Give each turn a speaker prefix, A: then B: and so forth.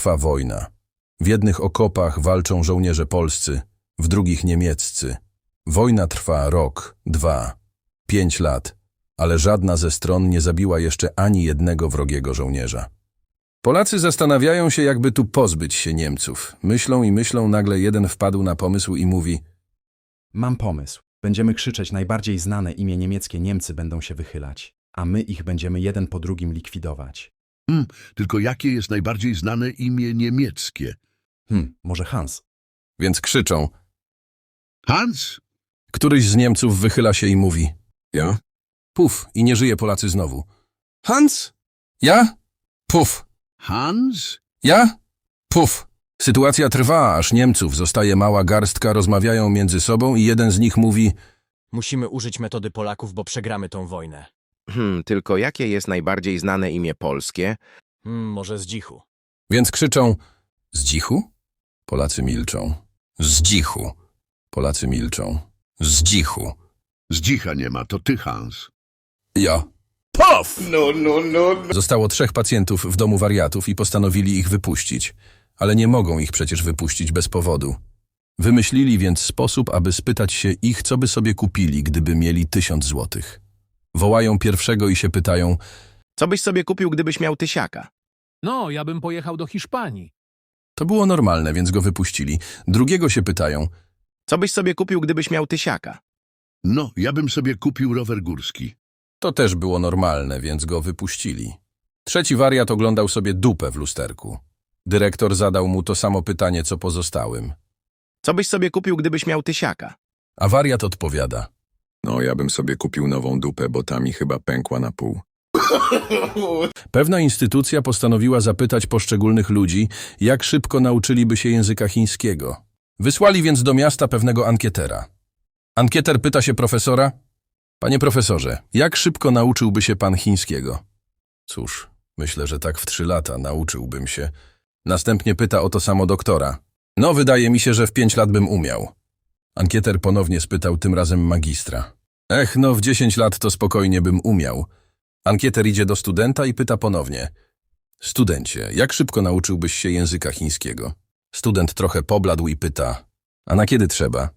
A: trwa wojna. W jednych okopach walczą żołnierze polscy, w drugich niemieccy. Wojna trwa rok, dwa, pięć lat, ale żadna ze stron nie zabiła jeszcze ani jednego wrogiego żołnierza. Polacy zastanawiają się, jakby tu pozbyć się Niemców. Myślą i myślą, nagle jeden wpadł na pomysł i mówi
B: Mam pomysł. Będziemy krzyczeć najbardziej znane imię niemieckie Niemcy będą się wychylać, a my ich będziemy jeden po drugim likwidować.
C: Hmm, tylko jakie jest najbardziej znane imię niemieckie?
B: Hm, może Hans?
A: Więc krzyczą.
C: Hans?
A: Któryś z Niemców wychyla się i mówi
D: Ja?
A: Puf, i nie żyje Polacy znowu. Hans? Ja? Puf.
C: Hans?
A: Ja? Puf. Sytuacja trwa, aż Niemców zostaje mała garstka, rozmawiają między sobą i jeden z nich mówi
E: Musimy użyć metody Polaków, bo przegramy tą wojnę.
D: Hmm, tylko jakie jest najbardziej znane imię polskie?
E: Hmm, może z dzichu.
A: Więc krzyczą z dzichu? Polacy milczą. Z dzichu. Polacy milczą. Z dzichu.
C: Zdzicha nie ma, to ty, Hans.
A: Ja. Puf! Zostało trzech pacjentów w domu wariatów i postanowili ich wypuścić. Ale nie mogą ich przecież wypuścić bez powodu. Wymyślili więc sposób, aby spytać się ich, co by sobie kupili, gdyby mieli tysiąc złotych. Wołają pierwszego i się pytają,
D: Co byś sobie kupił, gdybyś miał tysiaka?
F: No, ja bym pojechał do Hiszpanii.
A: to było normalne, więc go wypuścili. Drugiego się pytają,
D: Co byś sobie kupił, gdybyś miał tysiaka?
C: No, ja bym sobie kupił rower górski.
A: To też było normalne, więc go wypuścili. Trzeci wariat oglądał sobie dupę w lusterku. Dyrektor zadał mu to samo pytanie, co pozostałym.
D: Co byś sobie kupił, gdybyś miał tysiaka?
A: A wariat odpowiada.
G: No, ja bym sobie kupił nową dupę, bo ta mi chyba pękła na pół.
A: Pewna instytucja postanowiła zapytać poszczególnych ludzi, jak szybko nauczyliby się języka chińskiego. Wysłali więc do miasta pewnego ankietera. Ankieter pyta się profesora, Panie profesorze, jak szybko nauczyłby się pan chińskiego? Cóż, myślę, że tak w trzy lata nauczyłbym się. Następnie pyta o to samo doktora. No, wydaje mi się, że w pięć lat bym umiał. Ankieter ponownie spytał tym razem magistra. Ech, no w dziesięć lat to spokojnie bym umiał. Ankieter idzie do studenta i pyta ponownie. Studencie, jak szybko nauczyłbyś się języka chińskiego? Student trochę pobladł i pyta. A na kiedy trzeba?